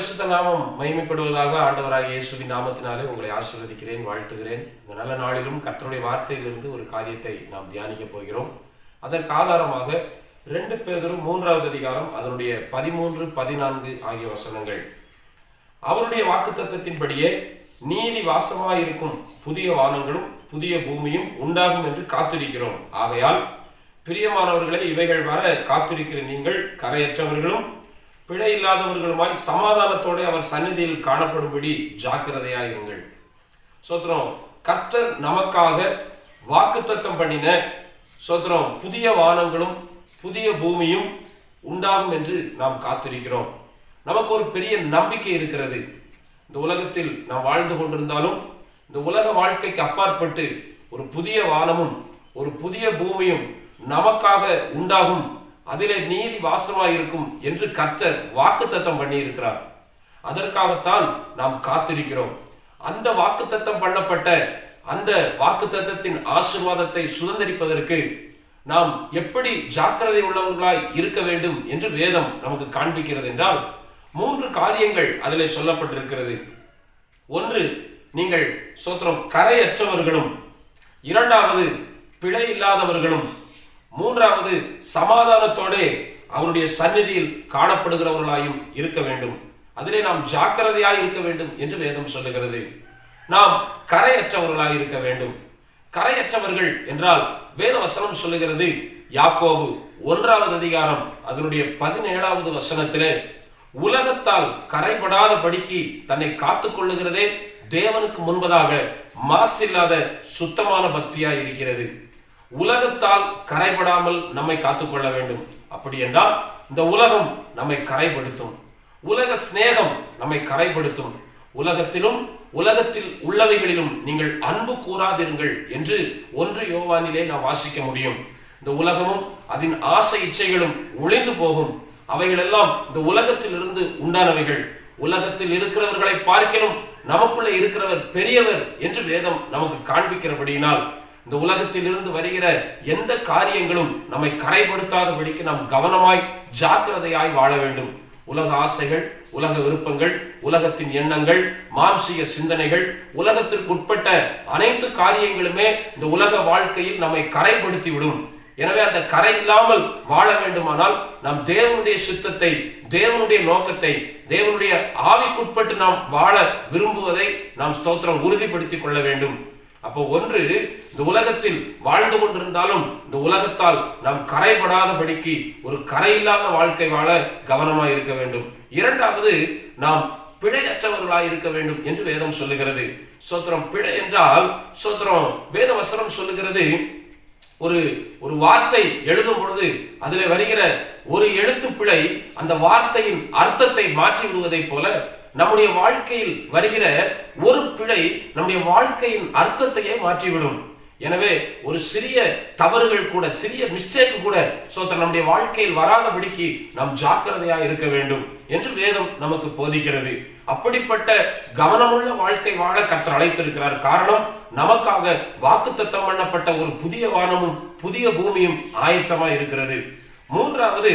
பரிசுத்த நாமம் மகிமைப்படுவதாக ஆண்டவராக இயேசுவின் நாமத்தினாலே உங்களை ஆசீர்வதிக்கிறேன் வாழ்த்துகிறேன். இந்த நல்ல நாளிலும் கர்த்தருடைய வார்த்தையிலிருந்து ஒரு காரியத்தை நாம் தியானிக்க போகிறோம். அதற்கு ஆதாரமாக ரெண்டு பேரும் மூன்றாவது அதிகாரம் அதனுடைய பதிமூன்று பதினான்கு ஆகிய வசனங்கள். அவருடைய வாக்கு வாக்குத்தத்தத்தின்படியே நீதி வாசமாயிருக்கும் புதிய வானங்களும் புதிய பூமியும் உண்டாகும் என்று காத்திருக்கிறோம். ஆகையால் பிரியமானவர்களை இவைகள் வர காத்திருக்கிற நீங்கள் கரையற்றவர்களும் பிழை இல்லாதவர்களுமாய் சமாதானத்தோடு அவர் சந்நிதியில் காணப்படும்படி ஜாக்கிரதையாயிருங்கள் சோத்திரம் கர்த்தர் நமக்காக வாக்குத்தத்தம் பண்ணின சோத்திரம் புதிய வானங்களும் புதிய பூமியும் உண்டாகும் என்று நாம் காத்திருக்கிறோம். நமக்கு ஒரு பெரிய நம்பிக்கை இருக்கிறது. இந்த உலகத்தில் நாம் வாழ்ந்து கொண்டிருந்தாலும் இந்த உலக வாழ்க்கைக்கு அப்பாற்பட்டு ஒரு புதிய வானமும் ஒரு புதிய பூமியும் நமக்காக உண்டாகும் அதிலே நீதி வாசமாயிருக்கும் என்று கர்த்தர் வாக்குத்தத்தம் தத்தம் பண்ணியிருக்கிறார். அதற்காகத்தான் நாம் காத்திருக்கிறோம். அந்த வாக்குத்தத்தம் பண்ணப்பட்ட அந்த வாக்குத்தத்தத்தின் ஆசிர்வாதத்தை சுதந்திரிப்பதற்கு நாம் எப்படி ஜாக்கிரதை உள்ளவர்களாய் இருக்க வேண்டும் என்று வேதம் நமக்கு காண்பிக்கிறது என்றால் மூன்று காரியங்கள் அதில் சொல்லப்பட்டிருக்கிறது. ஒன்று நீங்கள் சோத்திரம் கரையற்றவர்களும் இரண்டாவது பிழை இல்லாதவர்களும் மூன்றாவது சமாதானத்தோடே அவருடைய சந்நிதியில் காணப்படுகிறவர்களாயும் இருக்க வேண்டும். அதிலே நாம் ஜாக்கிரதையாய் இருக்க வேண்டும் என்று வேதம் சொல்லுகிறது. நாம் கரையற்றவர்களாய் இருக்க வேண்டும். கரையற்றவர்கள் என்றால் வேத வசனம் சொல்லுகிறது யாக்கோபு ஒன்றாவது அதிகாரம் அதனுடைய பதினேழாவது வசனத்திலே உலகத்தால் கரைபடாத படிக்கு தன்னை காத்து கொள்ளுகிறதே தேவனுக்கு முன்பதாக மாசில்லாத சுத்தமான பக்தியாய் இருக்கிறது. உலகத்தால் கரைபடாமல் நம்மை காத்துக்கொள்ள வேண்டும். அப்படி என்றால் இந்த உலகம் நம்மை கரைப்படுத்தும். உலக சிநேகம் நம்மை கரைப்படுத்தும். உலகத்திலும் உலகத்தில் உள்ளவைகளிலும் நீங்கள் அன்பு கூறாதிருங்கள் என்று ஒன்று யோவானிலே நாம் வாசிக்க முடியும். இந்த உலகமும் அதன் ஆசை இச்சைகளும் ஒளிந்து போகும். அவைகளெல்லாம் இந்த உலகத்திலிருந்து உண்டானவைகள். உலகத்தில் இருக்கிறவர்களை பார்க்கலும் நமக்குள்ளே இருக்கிறவர் பெரியவர் என்று வேதம் நமக்கு காண்பிக்கிறபடியினால் இந்த உலகத்திலிருந்து வருகிற எந்த காரியங்களும் நம்மை கரைப்படுத்தாதபடிக்கு நாம் கவனமாய் ஜாக்கிரதையாய் வாழ வேண்டும். உலக ஆசைகள் உலக விருப்பங்கள் உலகத்தின் எண்ணங்கள் மாம்சிக சிந்தனைகள் உலகத்திற்கு உட்பட்ட அனைத்து காரியங்களுமே இந்த உலக வாழ்க்கையில் நம்மை கரைப்படுத்தி விடும் எனவே அந்த கரை இல்லாமல் வாழ வேண்டுமானால் நாம் தேவனுடைய சித்தத்தை தேவனுடைய நோக்கத்தை தேவனுடைய ஆவிக்குட்பட்டு நாம் வாழ விரும்புவதை நாம் ஸ்தோத்திரம் உறுதிப்படுத்திக் கொள்ள வேண்டும். அப்போ ஒன்று இந்த உலகத்தில் வாழ்ந்து கொண்டிருந்தாலும் இந்த உலகத்தால் நாம் கரைபடாதபடிக்கு ஒரு கரையில்லாத வாழ்க்கை வாழ கவனமாக இருக்க வேண்டும். இரண்டாவது நாம் பிழையற்றவர்களாக இருக்க வேண்டும் என்று வேதம் சொல்லுகிறது. சோத்திரம் பிழை என்றால் சோத்திரம் வேத வசனம் சொல்லுகிறது. ஒரு ஒரு வார்த்தை எழுதும் பொழுது அதில் வருகிற ஒரு எழுத்து பிழை அந்த வார்த்தையின் அர்த்தத்தை மாற்றி விடுவதைப் போல நம்முடைய வாழ்க்கையில் வருகிற ஒரு பிழை நம்முடைய வாழ்க்கையின் அர்த்தத்தையே மாற்றிவிடும். எனவே ஒரு சிறிய தவறுகள் கூட சிறிய மிஸ்டேக் கூட சோத்திர நம்முடைய வாழ்க்கையில் வராதபடிக்கு நாம் ஜாக்கிரதையாக இருக்க வேண்டும் என்று வேதம் நமக்கு போதிக்கிறது. அப்படிப்பட்ட கவனமுள்ள வாழ்க்கை வாழ கத்தர் அழைத்திருக்கிறார். காரணம் நமக்காக வாக்குத்தத்தம் பண்ணப்பட்ட ஒரு புதிய வானமும் புதிய பூமியும் ஆயத்தமாக இருக்கிறது. மூன்றாவது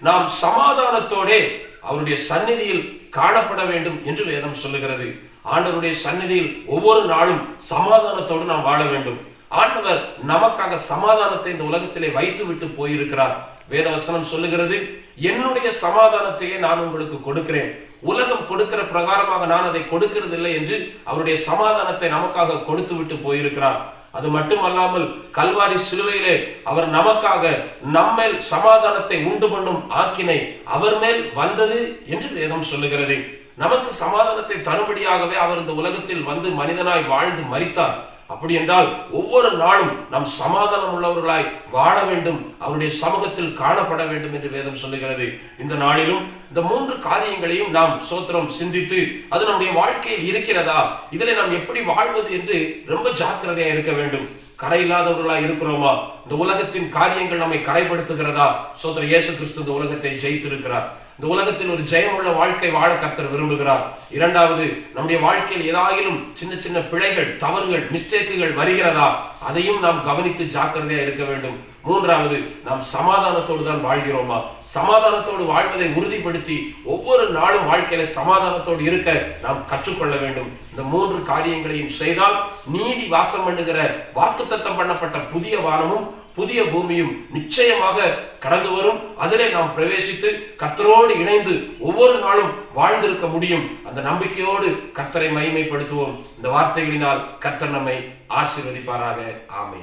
நாம் சமாதானத்தோடே அவருடைய சந்நிதியில் காணப்பட வேண்டும் என்று வேதம் சொல்லுகிறது. ஆண்டவருடைய சந்நிதியில் ஒவ்வொரு நாளும் சமாதானத்தோடு நாம் வாழ வேண்டும். ஆண்டவர் நமக்காக சமாதானத்தை இந்த உலகத்திலே வைத்து விட்டு போயிருக்கிறார். வேதவசனம் சொல்லுகிறது என்னுடைய சமாதானத்தையே நான் உங்களுக்கு கொடுக்கிறேன். உலகம் கொடுக்கிற பிரகாரமாக நான் அதை கொடுக்கிறதில்லை என்று அவருடைய சமாதானத்தை நமக்காக கொடுத்து விட்டு போயிருக்கிறார். அது மட்டுமல்லாமல் கல்வாரி சிலுவையிலே அவர் நமக்காக நம்மேல் சமாதானத்தை உண்டு பண்ணும் ஆக்கினை அவர் மேல் வந்தது என்று வேதம் சொல்லுகிறது. நமக்கு சமாதானத்தை தரும்படியாகவே அவர் இந்த உலகத்தில் வந்து மனிதனாய் வாழ்ந்து மறித்தார் அப்படி என்றால் ஒவ்வொரு நாளும் நாம் சமாதானம் உள்ளவர்களாய் வாழ வேண்டும். அவருடைய சமூகத்தில் காணப்பட வேண்டும் என்று வேதம் சொல்லுகிறது. இந்த நாளிலும் இந்த மூன்று காரியங்களையும் நாம் சோத்திரம் சிந்தித்து அது நம்முடைய வாழ்க்கையில் இருக்கிறதா? இதில் நாம் எப்படி வாழ்வது என்று ரொம்ப ஜாக்கிரதையா இருக்க வேண்டும். கரை இல்லாதவர்களாய் இருக்கிறோமா? இந்த உலகத்தின் காரியங்கள் நம்மை கரைப்படுத்துகிறதா? சோதர இயேசு கிறிஸ்து இந்த உலகத்தை ஜெயித்திருக்கிறார். இந்த உலகத்தில் ஒரு ஜெயமுள்ள வாழ்க்கை வாழ கர்த்தர் விரும்புகிறார். இரண்டாவது நம்முடைய வாழ்க்கையில் ஏதாயிலும் சின்ன சின்ன பிழைகள் தவறுகள் மிஸ்டேக்குகள் வருகிறதா? அதையும் நாம் கவனித்து ஜாக்கிரதையா இருக்க வேண்டும். மூன்றாவது நாம் சமாதானத்தோடு தான் வாழ்கிறோமா? சமாதானத்தோடு வாழ்வதை உறுதிப்படுத்தி ஒவ்வொரு நாளும் வாழ்க்கையில சமாதானத்தோடு இருக்க நாம் கற்றுக்கொள்ள வேண்டும். இந்த மூன்று காரியங்களையும் செய்தால் நீதி வாசம் பண்ணுகிற வாக்குத்தத்தம் பண்ணப்பட்ட புதிய வானமும் புதிய பூமியும் நிச்சயமாக கடந்து வரும். அதிலே நாம் பிரவேசித்து கத்தரோடு இணைந்து ஒவ்வொரு நாளும் வாழ்ந்திருக்க முடியும். அந்த நம்பிக்கையோடு கத்தரை மகிமைப்படுத்துவோம். இந்த வார்த்தைகளினால் கத்தர் நம்மை ஆசீர்வதிப்பாராக. ஆமை